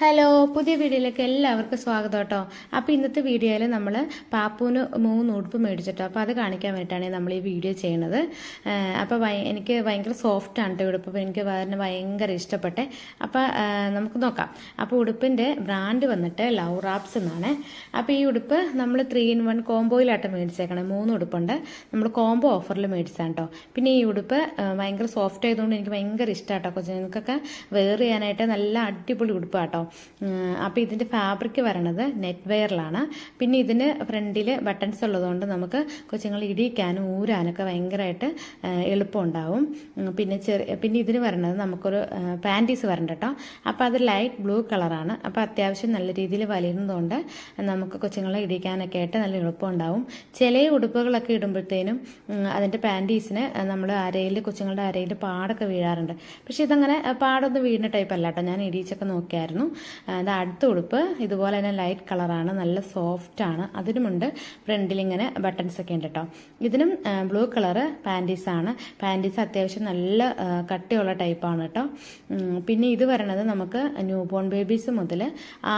Hello പുതിയ വീഡിയോയിലേക്ക് എല്ലാവർക്കും സ്വാഗതം കേട്ടോ. അപ്പോൾ ഇന്നത്തെ വീഡിയോയിൽ നമ്മൾ പാപ്പുവിന് മൂന്ന് ഉടുപ്പ് മേടിച്ചിട്ടോ. അപ്പോൾ അത് കാണിക്കാൻ വേണ്ടിയിട്ടാണ് നമ്മൾ ഈ വീഡിയോ ചെയ്യണത്. അപ്പോൾ എനിക്ക് ഭയങ്കര സോഫ്റ്റ് ആണ് കേട്ടോ ഉടുപ്പ്. അപ്പോൾ എനിക്ക് അതിന് ഭയങ്കര ഇഷ്ടപ്പെട്ടെ. അപ്പോൾ നമുക്ക് നോക്കാം. അപ്പോൾ ഉടുപ്പിന്റെ ബ്രാൻഡ് വന്നിട്ട് ലവ് റാപ്സ് എന്നാണ്. അപ്പോൾ ഈ ഉടുപ്പ് നമ്മൾ ത്രീ ഇൻ വൺ കോംബോയിലായിട്ട് മേടിച്ചേക്കണം. മൂന്ന് ഉടുപ്പുണ്ട്. നമ്മൾ കോംബോ ഓഫറിൽ മേടിച്ചാണ് കേട്ടോ പിന്നെ ഈ ഉടുപ്പ് ഭയങ്കര സോഫ്റ്റ് ആയതുകൊണ്ട് എനിക്ക് ഭയങ്കര ഇഷ്ടമാട്ടോ കൊച്ചുങ്ങൾക്കൊക്കെ വെയർ ചെയ്യാനായിട്ട് നല്ല അടിപൊളി ഉടുപ്പാട്ടോ അപ്പോൾ ഇതിന്റെ ഫാബ്രിക് വരണത് നെറ്റ് വെയറിലാണ് പിന്നെ ഇതിന് ഫ്രണ്ടിൽ ബട്ടൺസ് ഉള്ളതുകൊണ്ട് നമുക്ക് കൊച്ചുങ്ങൾ ഇടിയിക്കാനും ഊരാനൊക്കെ ഭയങ്കരമായിട്ട് എളുപ്പമുണ്ടാവും. പിന്നെ ചെറിയ പിന്നെ ഇതിന് വരണത് നമുക്കൊരു പാന്റീസ് വരണ്ട കേട്ടോ അപ്പോൾ അത് ലൈറ്റ് ബ്ലൂ കളറാണ് അപ്പോൾ അത്യാവശ്യം നല്ല രീതിയിൽ വലിയുന്നതുകൊണ്ട് നമുക്ക് കൊച്ചുങ്ങളെ ഇടിക്കാനൊക്കെ ആയിട്ട് നല്ല എളുപ്പമുണ്ടാവും. ചില ഉടുപ്പുകളൊക്കെ ഇടുമ്പോഴത്തേനും അതിന്റെ പാന്റീസിന് നമ്മൾ അരയിൽ കൊച്ചുങ്ങളുടെ അരയിൽ പാടൊക്കെ വീഴാറുണ്ട്. പക്ഷേ ഇതങ്ങനെ പാടൊന്നും വീഴുന്ന ടൈപ്പല്ല കേട്ടോ ഞാൻ ഇടിയിച്ചൊക്കെ നോക്കിയായിരുന്നു. ഇത് അടുത്ത ഉടുപ്പ് ഇതുപോലെ തന്നെ ലൈറ്റ് കളറാണ് നല്ല സോഫ്റ്റ് ആണ്. അതിനുമുണ്ട് ഫ്രണ്ടിൽ ഇങ്ങനെ ബട്ടൺസ് ഒക്കെ ഉണ്ട് കേട്ടോ ഇതിനും ബ്ലൂ കളറ് ആണ്. പാന്റീസ് അത്യാവശ്യം നല്ല കട്ടിയുള്ള ടൈപ്പാണ് കേട്ടോ പിന്നെ ഇത് വരണത് നമുക്ക് ന്യൂ ബോൺ ബേബീസ് മുതൽ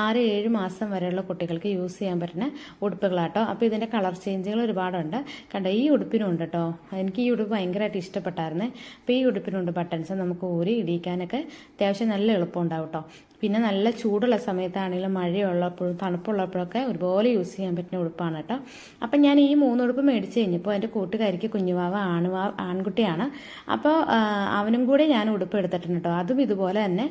ആറ് ഏഴ് മാസം വരെയുള്ള കുട്ടികൾക്ക് യൂസ് ചെയ്യാൻ പറ്റുന്ന ഉടുപ്പുകളാട്ടോ അപ്പോൾ ഇതിന്റെ കളർ ചേഞ്ചുകൾ ഒരുപാടുണ്ട്. കണ്ടോ ഈ ഉടുപ്പിനും ഉണ്ട് കേട്ടോ എനിക്ക് ഈ ഉടുപ്പ് ഭയങ്കരമായിട്ട് ഇഷ്ടപ്പെട്ടായിരുന്നു. അപ്പോൾ ഈ ഉടുപ്പിനുണ്ട് ബട്ടൺസ് നമുക്ക് ഊരി ഇടിക്കാനൊക്കെ അത്യാവശ്യം നല്ല എളുപ്പം ഉണ്ടാവും കേട്ടോ പിന്നെ നല്ല ചൂടുള്ള സമയത്താണെങ്കിലും മഴയുള്ളപ്പോഴും തണുപ്പുള്ളപ്പോഴൊക്കെ ഒരുപോലെ യൂസ് ചെയ്യാൻ പറ്റുന്ന ഉടുപ്പാണ് കേട്ടോ. അപ്പം ഞാൻ ഈ മൂന്ന് ഉടുപ്പ് മേടിച്ച് കഴിഞ്ഞപ്പോൾ എന്റെ കൂട്ടുകാരിക്ക് കുഞ്ഞുവാവ ആണുവാ ആൺകുട്ടിയാണ്. അപ്പോൾ അവനും കൂടെ ഞാൻ ഉടുപ്പ് എടുത്തിട്ടുണ്ട് കേട്ടോ. അതും ഇതുപോലെ തന്നെ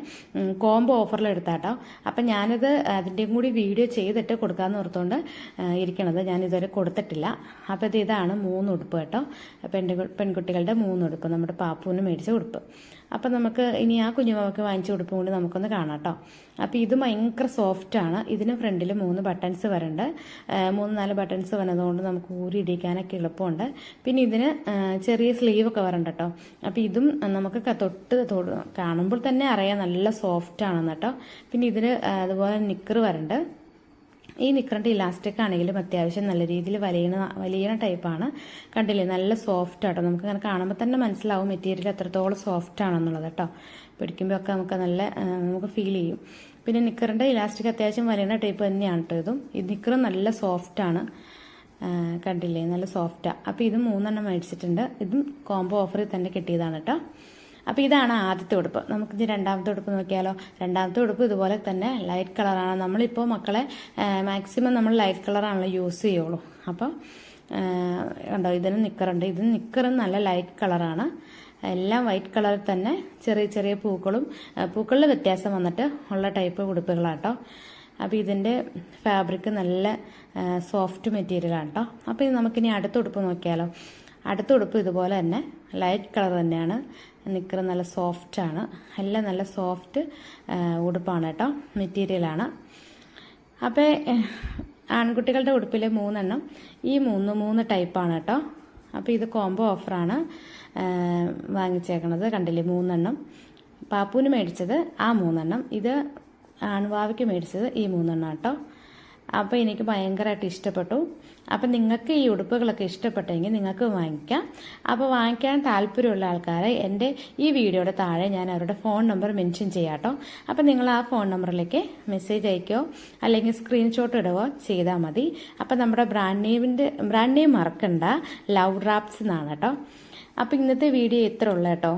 കോംബോ ഓഫറിൽ എടുത്താ എടുത്താട്ടോ അപ്പം ഞാനത് അതിന്റെയും കൂടി വീഡിയോ ചെയ്തിട്ട് കൊടുക്കാമെന്ന് ഓർത്തുകൊണ്ട് ഇരിക്കണത് ഞാൻ ഇതുവരെ കൊടുത്തിട്ടില്ല. അപ്പോൾ ഇത് ഇതാണ് മൂന്ന് ഉടുപ്പ് കേട്ടോ. പെൺ പെൺകുട്ടികളുടെ മൂന്ന് ഉടുപ്പ് നമ്മുടെ പാപ്പുവിന് മേടിച്ച ഉടുപ്പ്. അപ്പം നമുക്ക് ഇനി ആ കുഞ്ഞുമാവക്ക് വാങ്ങിച്ചു കൊടുപ്പും കൊണ്ട് നമുക്കൊന്ന് കാണാം കേട്ടോ അപ്പോൾ ഇത് ഭയങ്കര സോഫ്റ്റാണ് ഇതിന് ഫ്രണ്ടിൽ മൂന്ന് ബട്ടൺസ് വരുന്നുണ്ട്. മൂന്ന് നാല് ബട്ടൺസ് വന്നതുകൊണ്ട് നമുക്ക് ഊരി ഇടിക്കാനൊക്കെ എളുപ്പമുണ്ട്. പിന്നെ ഇതിന് ചെറിയ സ്ലീവൊക്കെ വരണ്ട കേട്ടോ അപ്പോൾ ഇതും നമുക്ക് തൊട്ട് കാണുമ്പോൾ തന്നെ അറിയാം നല്ല സോഫ്റ്റ് ആണെന്ന് കേട്ടോ പിന്നെ ഇതിന് അതുപോലെ നിക്കർ വരണ്ട്. ഈ നിക്കറിന്റെ ഇലാസ്റ്റിക് ആണെങ്കിലും അത്യാവശ്യം നല്ല രീതിയിൽ വലിയണ വലിയണ ടൈപ്പാണ് കണ്ടില്ലേ? നല്ല സോഫ്റ്റ് ആട്ടോ. നമുക്ക് അങ്ങനെ കാണുമ്പോൾ തന്നെ മനസ്സിലാവും മെറ്റീരിയൽ എത്രത്തോളം സോഫ്റ്റ് ആണെന്നുള്ളത് കേട്ടോ പിടിക്കുമ്പോൾ ഒക്കെ നമുക്ക് നല്ല നമുക്ക് ഫീൽ ചെയ്യും. പിന്നെ നിക്കറിന്റെ ഇലാസ്റ്റിക് അത്യാവശ്യം വലിയണ ടൈപ്പ് തന്നെയാണ് കേട്ടോ ഇതും. ഈ നിക്കർ നല്ല സോഫ്റ്റ് ആണ്. കണ്ടില്ലേ? നല്ല സോഫ്റ്റാണ് അപ്പോൾ ഇത് മൂന്നെണ്ണം മേടിച്ചിട്ടുണ്ട്. ഇതും കോംബോ ഓഫറിൽ തന്നെ കിട്ടിയതാണ് കേട്ടോ അപ്പോൾ ഇതാണ് ആദ്യത്തെ ഉടുപ്പ്. നമുക്ക് ഇനി രണ്ടാമത്തെ ഉടുപ്പ് നോക്കിയാലോ? രണ്ടാമത്തെ ഉടുപ്പ് ഇതുപോലെ തന്നെ ലൈറ്റ് കളറാണ് നമ്മളിപ്പോൾ മക്കളെ മാക്സിമം നമ്മൾ ലൈറ്റ് കളറാണല്ലോ യൂസ് ചെയ്യുള്ളൂ. അപ്പോൾ കണ്ടോ ഇതിന് നിക്കറുണ്ട് ഇത് നിക്കറും നല്ല ലൈറ്റ് കളറാണ് എല്ലാം വൈറ്റ് കളറിൽ തന്നെ ചെറിയ ചെറിയ പൂക്കളും പൂക്കളിൽ വ്യത്യാസം വന്നിട്ട് ഉള്ള ടൈപ്പ് ഉടുപ്പുകളാട്ടോ. അപ്പോൾ ഇതിന്റെ ഫാബ്രിക് നല്ല സോഫ്റ്റ് മെറ്റീരിയലാണ് കേട്ടോ അപ്പോൾ ഇത് നമുക്കിനി അടുത്ത ഉടുപ്പ് നോക്കിയാലോ. അടുത്ത ഉടുപ്പ് ഇതുപോലെ തന്നെ ലൈറ്റ് കളർ തന്നെയാണ്. നിക്കർ നല്ല സോഫ്റ്റ് ആണ്. എല്ലാം നല്ല സോഫ്റ്റ് ഉടുപ്പാണ് കേട്ടോ മെറ്റീരിയലാണ് അപ്പോൾ ആൺകുട്ടികളുടെ ഉടുപ്പിൽ മൂന്നെണ്ണം ഈ മൂന്ന് മൂന്ന് ടൈപ്പാണ് കേട്ടോ അപ്പോൾ ഇത് കോംബോ ഓഫറാണ് വാങ്ങിച്ചേക്കണത്. കണ്ടില്ലേ? മൂന്നെണ്ണം. പാപ്പുവിന് മേടിച്ചത് ആ മൂന്നെണ്ണം. ഇത് ആൺവാവയ്ക്ക് മേടിച്ചത് ഈ മൂന്നെണ്ണം കേട്ടോ. അപ്പോൾ എനിക്ക് ഭയങ്കരമായിട്ട് ഇഷ്ടപ്പെട്ടു. അപ്പം നിങ്ങൾക്ക് ഈ ഉടുപ്പുകളൊക്കെ ഇഷ്ടപ്പെട്ടെങ്കിൽ നിങ്ങൾക്ക് വാങ്ങിക്കാം. അപ്പോൾ വാങ്ങിക്കാൻ താല്പര്യമുള്ള ആൾക്കാരെ എന്റെ ഈ വീഡിയോയുടെ താഴെ ഞാൻ അവരുടെ ഫോൺ നമ്പർ മെൻഷൻ ചെയ്യാം കേട്ടോ. അപ്പം നിങ്ങൾ ആ ഫോൺ നമ്പറിലേക്ക് മെസ്സേജ് അയക്കുകയോ അല്ലെങ്കിൽ സ്ക്രീൻഷോട്ട് ഇടുകയോ ചെയ്താൽ മതി. അപ്പം നമ്മുടെ ബ്രാൻഡ് നെയിമിന്റെ ബ്രാൻഡ് നെയിം മറക്കണ്ട ലവ് റാപ്സ് എന്നാണ് കേട്ടോ. അപ്പം ഇന്നത്തെ വീഡിയോ ഇത്ര ഉള്ളൂ കേട്ടോ.